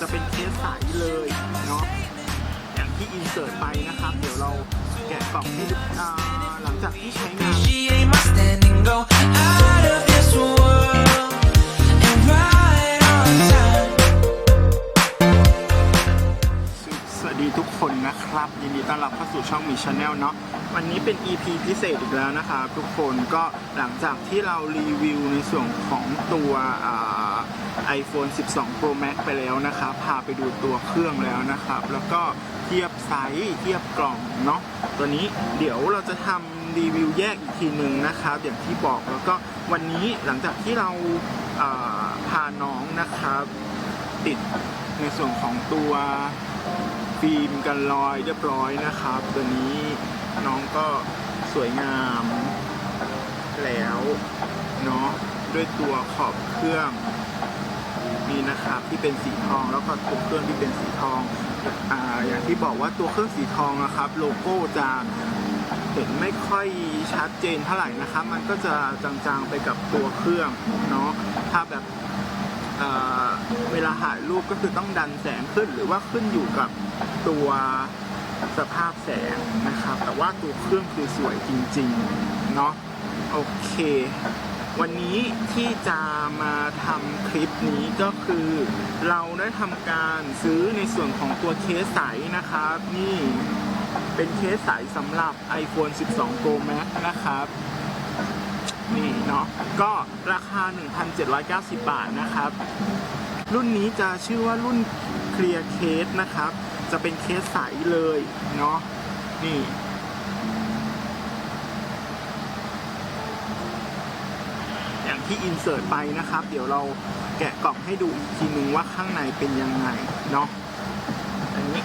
จะเป็นเคสใสเลยเนาะอย่างที่อินเสิร์ตไปนะครับ เดี๋ยวเราแกะกล่องที่หลังจากที่ใช้งาน ยินดีต้อนรับเข้าสู่ช่องมีชาแนลเนาะวันนี้เป็น EP พิเศษอีกแล้วนะครับทุกคนก็หลังจากที่เรารีวิวในส่วนของตัวไอ่า iPhone 12 Pro Max ไปแล้วนะครับพาไปดูตัวเครื่องแล้วนะครับ แล้วก็เทียบไซส์เทียบกล่องเนาะตัวนี้เดี๋ยวเราจะทำรีวิวแยกอีกทีหนึ่งนะครับอย่างที่บอกแล้วก็วันนี้หลังจากที่เราาพาน้องนะครับติดในส่วนของตัว ฟิล์มกันรอยเรียบร้อยนะครับ ตัวนี้น้องก็สวยงามแล้วเนาะด้วยตัวขอบเครื่องนี่นะครับที่เป็นสีทองแล้วก็ตัวเครื่องที่เป็นสีทองอ่าอย่างที่บอกว่าตัวเครื่องสีทองนะครับ โลโก้จะเห็นไม่ค่อยชัดเจนเท่าไหร่นะครับ มันก็จะจางๆไปกับตัวเครื่องเนาะถ้าแบบ เวลาถ่ายรูปก็คือต้องดันแสงขึ้นหรือว่าขึ้นอยู่กับตัวสภาพแสงนะครับ แต่ว่าตัวเครื่องคือสวยจริงๆเนาะโอเค วันนี้ที่จะมาทำคลิปนี้ก็คือ เราได้ทำการซื้อในส่วนของตัวเคสใสนะครับ นี่เป็นเคสใสสำหรับ iPhone 12 Pro Max นะครับ นี่เนาะก็ราคา 1,790 บาทนะครับ รุ่นนี้จะชื่อว่ารุ่นเคลียร์เคสนะครับ จะเป็นเคสใสเลยเนาะนี่อย่างที่อินเสิร์ตไปนะครับ เดี๋ยวเราแกะกล่องให้ดูอีกทีนึงว่าข้างในเป็นยังไงเนาะอันนี้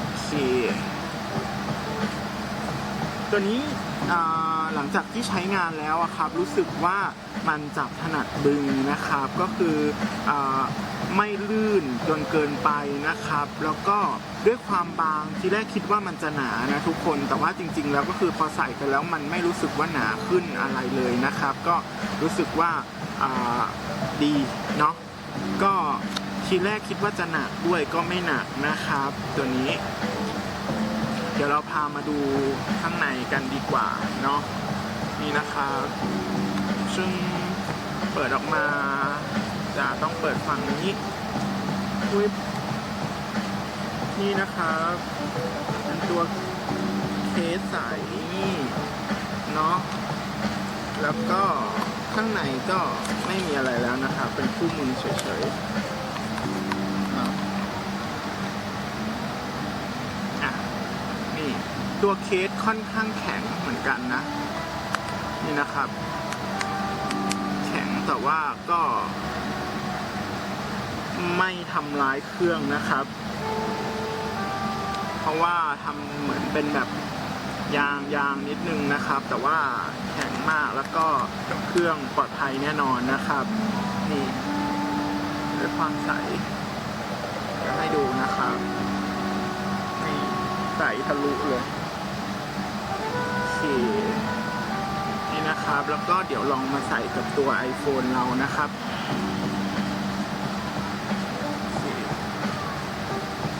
โอเคตัวนี้อ่า หลังจากที่ใช้งานแล้วอะครับรู้สึกว่ามันจับถนัดดึงนะครับ ก็คืออไม่ลื่นจนเกินไปนะครับ แล้วก็ด้วยความบางที่แรกคิดว่ามันจะหนานะทุกคน แต่ว่าจริง ๆ แล้วก็คือพอใส่ไปแล้วมันไม่รู้สึกว่าหนาขึ้นอะไรเลยนะครับ ก็รู้สึกว่าอ่าดีเนาะก็ทีแรกคิดว่าจะหนักด้วยก็ไม่หนักนะครับ ตัวนี้ เดี๋ยวเราพามาดูข้างในกันดีกว่าเนาะ นี่นะครับซึ่งเปิดออกมา จะต้องเปิดฝั่งนี้อุ๊ยนี่นะครับเป็นตัวเคสใสเนาะแล้วก็ข้างในก็ไม่มีอะไรแล้วนะครับเป็นคู่มือเฉยๆ อะ นี่ ตัวเคสค่อนข้างแข็งเหมือนกันนะ นี่นะครับ แข็งแต่ว่าก็ ไม่ทำร้ายเครื่องนะครับ เพราะว่าทำเหมือนเป็นแบบยางยางนิดนึงนะครับ แต่ว่าแข็งมากแล้วก็เครื่องปลอดภัยแน่นอนนะครับ นี่ด้วยความใสจะให้ดูนะครับ นี่ใสทะลุเลย นะครับ แล้วก็เดี๋ยวลองมาใส่กับตัว iPhone เรานะครับ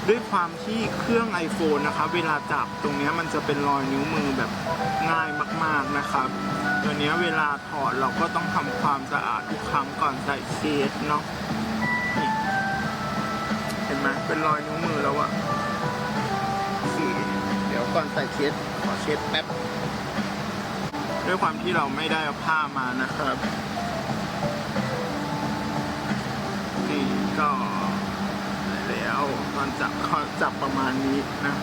ด้วยความที่เครื่อง iPhone นะครับ เวลาจับตรงนี้มันจะเป็นรอยนิ้วมือแบบง่ายมาก ๆนะครับตัวนี้เวลาถอดเราก็ต้องทำความสะอาดทุกครั้งก่อนใส่เคสเนาะเห็นไหมเป็นรอยนิ้วมือแล้วอะสีเดี๋ยวก่อนใส่เคสขอเช็ดแป๊บ ด้วยความที่เราไม่ได้เอาผ้ามานะครับ นี่ก็แล้วตอนจับก็จับประมาณนี้นะ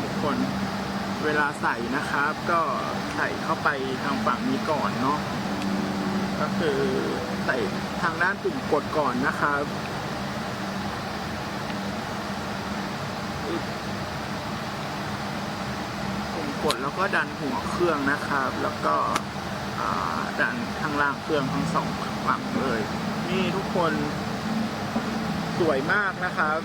ทุกคนเวลาใส่นะครับ ก็ใส่เข้าไปทางฝั่งนี้ก่อนเนาะก็คือใส่ทางด้านปุ่มกดก่อนนะครับ ปุ่มก ดแล้วก็ดันหัวเครื่องนะครับ แล้วก็ดันข้างล่างเครื่องทั้งสองฝั่งเลย นี่ทุกคนสวยมากนะครับ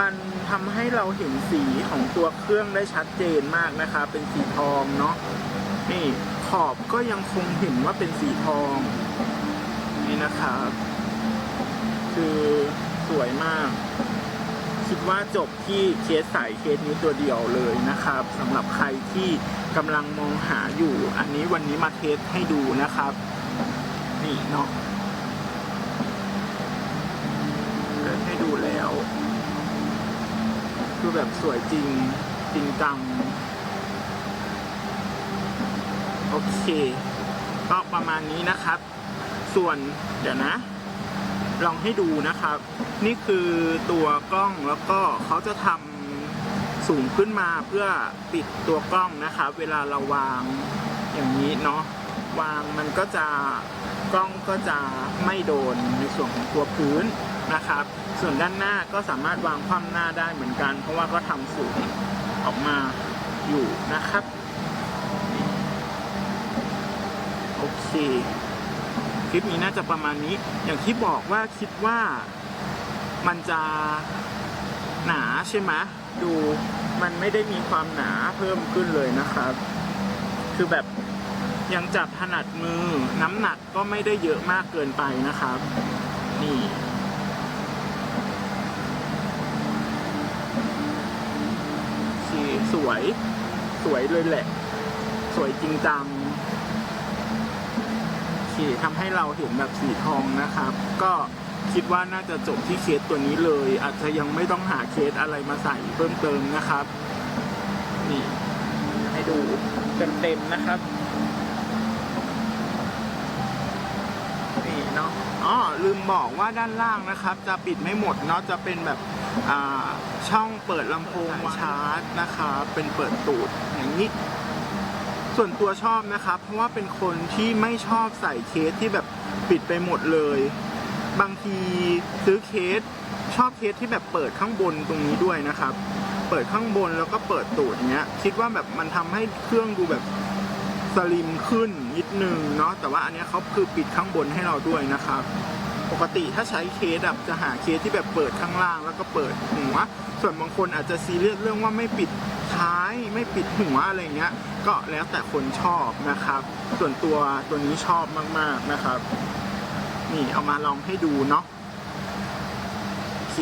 มันทำให้เราเห็นสีของตัวเครื่องได้ชัดเจนมากนะครับเป็นสีทองเนาะนี่ขอบก็ยังคงเห็นว่าเป็นสีทอง นี่นะครับ คือสวยมาก คิดว่าจบที่เคสใสเคสนี้ตัวเดียวเลยนะครับสำหรับใครที่กำลังมองหาอยู่ อันนี้วันนี้มาเทสให้ดูนะครับ นี่เนาะเปิดให้ดูแล้ว คือแบบสวยจริงจริงจังโอเค ก็ประมาณนี้นะครับ ส่วนเดี๋ยวนะ ลองให้ดูนะครับ นี่คือตัวกล้องแล้วก็เขาจะทำสูงขึ้นมาเพื่อปิดตัวกล้องนะครับเวลาเราวางอย่างนี้เนาะวางมันก็จะกล้องก็จะไม่โดนในส่วนของตัวพื้นนะครับ ส่วนด้านหน้าก็สามารถวางคว่ำหน้าได้เหมือนกัน เพราะว่าก็ทำสูงออกมาอยู่นะครับโอเค คลิปนี้น่าจะประมาณนี้ อย่างที่บอกว่าคิดว่ามันจะหนาใช่ไหมดูมันไม่ได้มีความหนาเพิ่มขึ้นเลยนะครับ คือแบบยังจับถนัดมือน้ำหนักก็ไม่ได้เยอะมากเกินไปนะครับ นี่สวย สวยเลยแหละ สวยจริงจัง ทำให้เราเห็นแบบสีทองนะครับ ก็คิดว่าน่าจะจบที่เคสตัวนี้เลย อาจจะยังไม่ต้องหาเคสอะไรมาใส่เพิ่มเติมนะครับ นี่ให้ดูเต็มๆนะครับนี่เนาะอ๋อลืมบอกว่าด้านล่างนะครับ จะปิดไม่หมดเนาะจะเป็นแบบช่องเปิดลำโพงชาร์จนะครับเป็นเปิดตูดอย่างนี้ ส่วนตัวชอบนะครับ เพราะว่าเป็นคนที่ไม่ชอบใส่เคสที่แบบปิดไปหมดเลย บางทีซื้อเคสชอบเคสที่แบบเปิดข้างบนตรงนี้ด้วยนะครับ เปิดข้างบนแล้วก็เปิดตูดอย่างเงี้ย คิดว่าแบบมันทำให้เครื่องดูแบบสลิมขึ้นนิดนึงเนาะแต่ว่าอันเนี้ยเขาคือปิดข้างบนให้เราด้วยนะครับ ปกติถ้าใช้เคสแบบจะหาเคสที่แบบเปิดข้างล่างแล้วก็เปิดหัว ส่วนบางคนอาจจะซีเรียสเรื่องว่าไม่ปิดท้ายไม่ปิดหัวอะไรเงี้ย ก็แล้วแต่คนชอบนะครับ ส่วนตัวตัวนี้ชอบมากๆนะครับ นี่เอามาลองให้ดูเนาะโอเค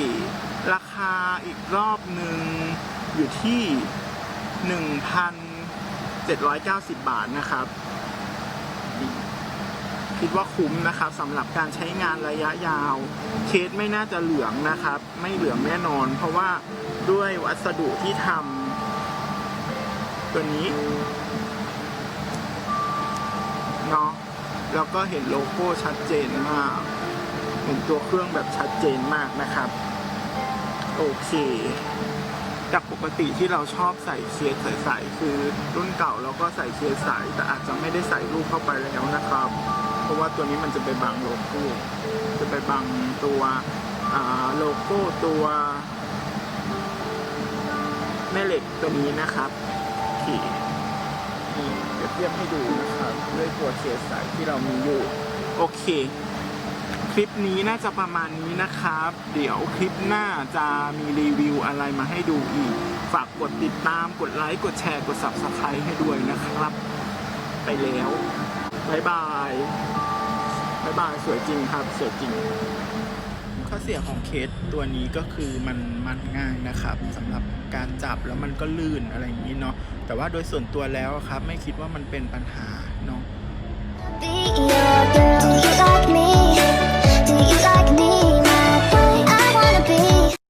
ราคาอีกรอบหนึ่งอยู่ที่ 1,790 บาทนะครับ คิดว่าคุ้มนะครับสำหรับการใช้งานระยะยาว เคสไม่น่าจะเหลืองนะครับ ไม่เหลืองแน่นอน เพราะว่าด้วยวัสดุที่ทำตัวนี้เนาะแล้วก็เห็นโลโก้ชัดเจนมากเห็นตัวเครื่องแบบชัดเจนมากนะครับ โอเคจากปกติที่เราชอบใส่เคสใสๆคือรุ่นเก่าเราก็ใส่เคสใสแต่อาจจะไม่ได้ใส่รูปเข้าไปแล้วนะครับ เพราะว่าตัวนี้มันจะไปบังโลโก้ จะไปบังตัวโลโก้ตัวแม่เหล็กตัวนี้นะครับโอเคนี่เดี๋ยวเทียบให้ดูนะครับด้วยตัวเคสใสที่เรามีอยู่ โอเค คลิปนี้น่าจะประมาณนี้นะครับ เดี๋ยวคลิปหน้าจะมีรีวิวอะไรมาให้ดูอีก ฝากกดติดตาม กดไลค์ กดแชร์ กด subscribe ให้ด้วยนะครับ ไปแล้ว บ๊ายบาย บ๊ายายสวยจริงครับ สวยจริง ข้อเสียของเคสตัวนี้ก็คือมันมันง่ายนะครับ สำหรับการจับแล้วมันก็ลื่นอะไรอย่างนี้เนาะแต่ว่าโดยส่วนตัวแล้วครับ ไม่คิดว่ามันเป็นปัญหาเนาะ